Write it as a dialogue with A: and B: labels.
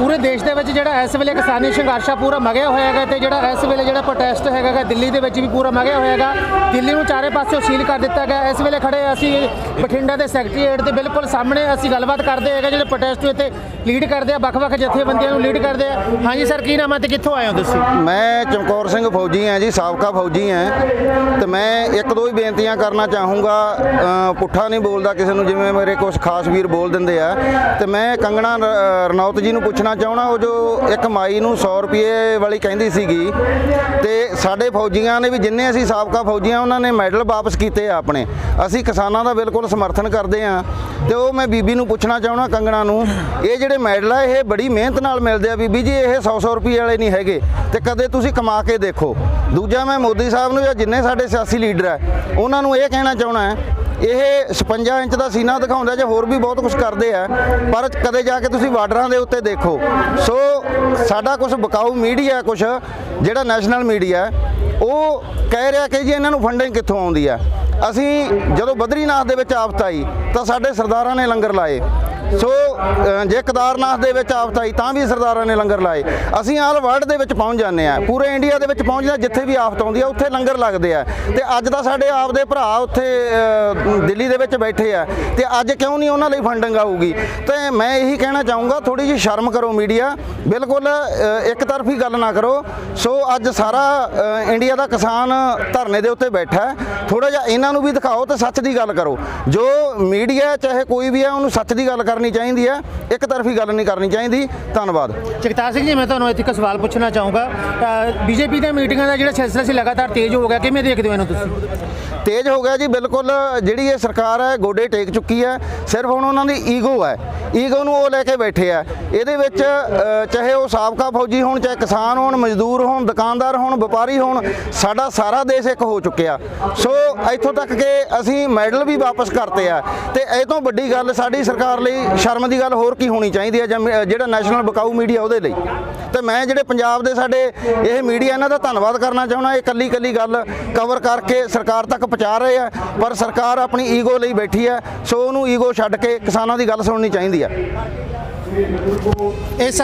A: ਪੂਰੇ ਦੇਸ਼ ਦੇ ਵਿੱਚ ਜਿਹੜਾ ਇਸ ਵੇਲੇ ਕਿਸਾਨੀ ਸੰਘਰਸ਼ ਆ ਪੂਰਾ ਮਗਿਆ ਹੋਇਆ ਹੈਗਾ ਤੇ ਜਿਹੜਾ ਇਸ ਵੇਲੇ ਜਿਹੜਾ ਪ੍ਰੋਟੈਸਟ ਹੈਗਾ ਗਾ, ਦਿੱਲੀ ਦੇ ਵਿੱਚ ਵੀ ਪੂਰਾ ਮਗਿਆ ਹੋਇਆ ਹੈਗਾ। ਦਿੱਲੀ ਨੂੰ ਚਾਰੇ ਪਾਸਿਓਂ ਸੀਲ ਕਰ ਦਿੱਤਾ ਗਿਆ। ਇਸ ਵੇਲੇ ਖੜੇ ਅਸੀਂ ਬਠਿੰਡਾ ਦੇ ਸੈਕਟਰੀਏਟ ਦੇ ਬਿਲਕੁਲ ਸਾਹਮਣੇ ਅਸੀਂ ਗੱਲਬਾਤ ਕਰਦੇ ਹੈਗੇ ਜਿਹੜੇ ਪ੍ਰੋਟੈਸਟ ਇੱਥੇ ਲੀਡ ਕਰਦੇ ਆ ਵੱਖ-ਵੱਖ ਜਥੇਬੰਦੀਆਂ ਨੂੰ ਲੀਡ ਕਰਦੇ ਆ। ਹਾਂਜੀ ਸਰ ਕੀ ਨਾਮ ਹੈ ਤੇ ਕਿੱਥੋਂ ਆਏ ਹੋ ਤੁਸੀਂ?
B: ਮੈਂ ਚਮਕੌਰ ਸਿੰਘ ਫੌਜੀ ਹਾਂ ਜੀ ਸਾਬਕਾ ਫੌਜੀ ਹਾਂ। ਤੇ ਮੈਂ ਇੱਕ ਦੋ ਹੀ ਬੇਨਤੀਆਂ ਕਰਨਾ ਚਾਹੂੰਗਾ। ਪੁੱਠਾ ਨਹੀਂ ਬੋਲਦਾ ਕਿਸੇ ਨੂੰ ਜਿਵੇਂ ਮੇਰੇ ਕੁਝ ਖਾਸ ਵੀਰ ਬੋਲ ਦਿੰਦੇ ਆ। ਤੇ ਮੈਂ ਕੰਗਣਾ ਰ- ਰਣੌਤ ਜੀ ਨੂੰ ਪੁੱਛਣਾ ਚਾਹਣਾ ਉਹ ਜੋ ਇੱਕ ਮਾਈ ਨੂੰ 100 ਰੁਪਏ ਵਾਲੀ ਕਹਿੰਦੀ ਸੀਗੀ, ਤੇ ਸਾਡੇ ਫੌਜੀਆਂ ਨੇ ਵੀ ਜਿੰਨੇ ਅਸੀਂ ਸਾਬਕਾ ਫੌਜੀਆਂ, ਉਹਨਾਂ ਨੇ ਮੈਡਲ ਵਾਪਸ ਕੀਤੇ ਆ ਆਪਣੇ। ਅਸੀਂ ਕਿਸਾਨਾਂ ਦਾ ਬਿਲਕੁਲ ਸਮਰਥਨ ਕਰਦੇ ਆ ਤੇ ਉਹ ਮੈਂ ਬੀਬੀ ਨੂੰ ਪੁੱਛਣਾ ਚਾਹਣਾ ਕੰਗਣਾ ਨੂੰ, ਇਹ ਜਿਹੜੇ ਮੈਡਲ ਆ, ਇਹ ਬੜੀ ਮਿਹਨਤ ਨਾਲ ਮਿਲਦੇ ਆ ਬੀਬੀ ਜੀ, ਇਹ 100-100 ਰੁਪਏ ਵਾਲੇ ਨਹੀਂ ਹੈਗੇ। ਤੇ ਕਦੇ ਤੁਸੀਂ ਕਮਾ ਕੇ ਦੇਖੋ। ਦੂਜਾ ਮੈਂ ਮੋਦੀ ਸਾਹਿਬ ਨੂੰ ਜਾਂ ਜਿੰਨੇ ਸਾਡੇ ਸਿਆਸੀ ਲੀਡਰ ਆ, ਉਹਨਾਂ ਨੂੰ ਇਹ ਕਹਿਣਾ ਚਾਹਣਾ ਹੈ ਇਹ 56 ਇੰਚ ਦਾ ਸੀਨਾ ਦਿਖਾਉਂਦਾ ਜਾਂ ਹੋਰ ਵੀ ਬਹੁਤ ਕੁਝ ਕਰਦੇ ਆ, ਪਰ ਕਦੇ ਜਾ ਕੇ ਤੁਸੀਂ ਬਾਰਡਰਾਂ ਦੇ ਉੱਤੇ ਦੇਖੋ। ਸੋ ਸਾਡਾ ਕੁਝ ਬਕਾਊ ਮੀਡੀਆ ਕੁਝ ਜਿਹੜਾ ਨੈਸ਼ਨਲ ਮੀਡੀਆ, ਉਹ ਕਹਿ ਰਿਹਾ ਕਿ ਜੀ ਇਹਨਾਂ ਨੂੰ ਫੰਡਿੰਗ ਕਿੱਥੋਂ ਆਉਂਦੀ ਆ? ਅਸੀਂ ਜਦੋਂ ਬਦਰੀਨਾਥ ਦੇ ਵਿੱਚ ਆਫਤ ਆਈ, ਤਾਂ ਸਾਡੇ ਸਰਦਾਰਾਂ ਨੇ ਲੰਗਰ ਲਾਏ। ਸੋ ਜੇ ਕੇਦਾਰਨਾਥ ਦੇ ਵਿੱਚ ਆਫਤ ਆਈ ਤਾਂ ਵੀ ਸਰਦਾਰਾਂ ਨੇ ਲੰਗਰ ਲਾਏ। ਅਸੀਂ ਆਲ ਵਰਲਡ ਦੇ ਵਿੱਚ ਪਹੁੰਚ ਜਾਂਦੇ ਆ ਪੂਰੇ ਇੰਡੀਆ ਦੇ ਵਿੱਚ ਪਹੁੰਚਦੇ ਹਾਂ ਜਿੱਥੇ ਵੀ ਆਫਤ ਆਉਂਦੀ ਆ ਉੱਥੇ ਲੰਗਰ ਲੱਗਦੇ ਆ। ਤੇ ਅੱਜ ਤਾਂ ਸਾਡੇ ਆਪ ਦੇ ਭਰਾ ਉੱਥੇ ਦਿੱਲੀ ਦੇ ਵਿੱਚ ਬੈਠੇ ਆ। ਤੇ ਅੱਜ ਕਿਉਂ ਨਹੀਂ ਉਹਨਾਂ ਲਈ ਫੰਡਿੰਗ ਆਊਗੀ? ਤੇ ਮੈਂ ਇਹੀ ਕਹਿਣਾ ਚਾਹੂੰਗਾ ਥੋੜੀ ਜਿਹੀ ਸ਼ਰਮ ਕਰੋ ਮੀਡੀਆ। ਬਿਲਕੁਲ ਅ, ਇੱਕ ਤਰਫੀ ਗੱਲ ਨਾ ਕਰੋ। ਸੋ ਅੱਜ ਸਾਰਾ ਇੰਡੀਆ ਦਾ ਕਿਸਾਨ ਧਰਨੇ ਦੇ ਉੱਤੇ ਬੈਠਾ ਹੈ। ਥੋੜਾ ਜਿਹਾ ਇਹਨਾਂ ਨੂੰ ਵੀ ਦਿਖਾਓ ਤੇ ਸੱਚ ਦੀ ਗੱਲ ਕਰੋ। ਜੋ ਮੀਡੀਆ ਚਾਹੇ ਕੋਈ ਵੀ ਹੈ ਉਹਨੂੰ ਸੱਚ ਦੀ ਗੱਲ ਕਰਨੀ ਚਾਹੀਦੀ ਹੈ ਇੱਕ ਤਰਫੀ ਗੱਲ ਨਹੀਂ ਕਰਨੀ ਚਾਹੀਦੀ ਧੰਨਵਾਦ।
A: ਜਗਤਾਰ ਸਿੰਘ ਜੀ ਮੈਂ ਤੁਹਾਨੂੰ ਇੱਥੇ ਇੱਕ ਸਵਾਲ ਪੁੱਛਣਾ ਚਾਹੂੰਗਾ। ਬੀਜੇਪੀ ਦੀਆਂ ਮੀਟਿੰਗਾਂ ਦਾ ਜਿਹੜਾ ਸਿਲਸਿਲਾ ਸੀ ਲਗਾਤਾਰ ਤੇਜ਼ ਹੋ ਗਿਆ ਕਿਵੇਂ ਦੇਖਦੇ ਹੋ ਇਹਨੂੰ ਤੁਸੀਂ?
B: ਤੇਜ਼ ਹੋ ਗਿਆ ਜੀ ਬਿਲਕੁਲ ਜਿਹੜੀ ਇਹ ਸਰਕਾਰ ਹੈ ਗੋਡੇ ਟੇਕ ਚੁੱਕੀ ਹੈ ਸਿਰਫ ਹੁਣ ਉਹਨਾਂ ਦੀ ਈਗੋ ਹੈ। ਈਗੋ ਨੂੰ ਉਹ ਲੈ ਕੇ ਬੈਠੇ ਆ। ਇਹਦੇ ਵਿੱਚ ਚਾਹੇ ਉਹ ਸਾਬਕਾ ਫੌਜੀ ਹੋਣ, ਚਾਹੇ ਕਿਸਾਨ ਹੋਣ, ਮਜ਼ਦੂਰ ਹੋਣ, ਦੁਕਾਨਦਾਰ ਹੋਣ, ਵਪਾਰੀ ਹੋਣ, ਸਾਡਾ ਸਾਰਾ ਦੇਸ਼ ਇੱਕ ਹੋ ਚੁੱਕਿਆ। ਸੋ ਇੱਥੋਂ ਤੱਕ ਕਿ ਅਸੀਂ ਮੈਡਲ ਵੀ ਵਾਪਸ ਕਰਤੇ ਆ। ਤੇ ਇਹ ਤੋਂ ਵੱਡੀ ਗੱਲ ਸਾਡੀ ਸਰਕਾਰ ਲਈ ਸ਼ਰਮ ਦੀ ਗੱਲ ਹੋਰ ਕੀ ਹੋਣੀ ਚਾਹੀਦੀ ਹੈ ਜਾਂ ਜਿਹੜਾ ਨੈਸ਼ਨਲ ਬਕਾਊ ਮੀਡੀਆ ਉਹਦੇ ਲਈ। ਤੇ ਮੈਂ ਜਿਹੜੇ ਪੰਜਾਬ ਦੇ ਸਾਡੇ ਇਹ ਮੀਡੀਆ, ਇਹਨਾਂ ਦਾ ਧੰਨਵਾਦ ਕਰਨਾ ਚਾਹੁੰਦਾ, ਇਹ ਕੱਲੀ ਕੱਲੀ ਗੱਲ ਕਵਰ ਕਰਕੇ ਸਰਕਾਰ ਤੱਕ ਪਹੁੰਚਾ ਰਹੇ ਆ, ਪਰ ਸਰਕਾਰ ਆਪਣੀ ਈਗੋ ਲਈ ਬੈਠੀ ਹੈ ਸੋ ਉਹਨੂੰ ਈਗੋ ਛੱਡ ਕੇ ਕਿਸਾਨਾਂ ਦੀ ਗੱਲ ਸੁਣਨੀ ਚਾਹੀਦੀ ਹੈ
A: ਇਸ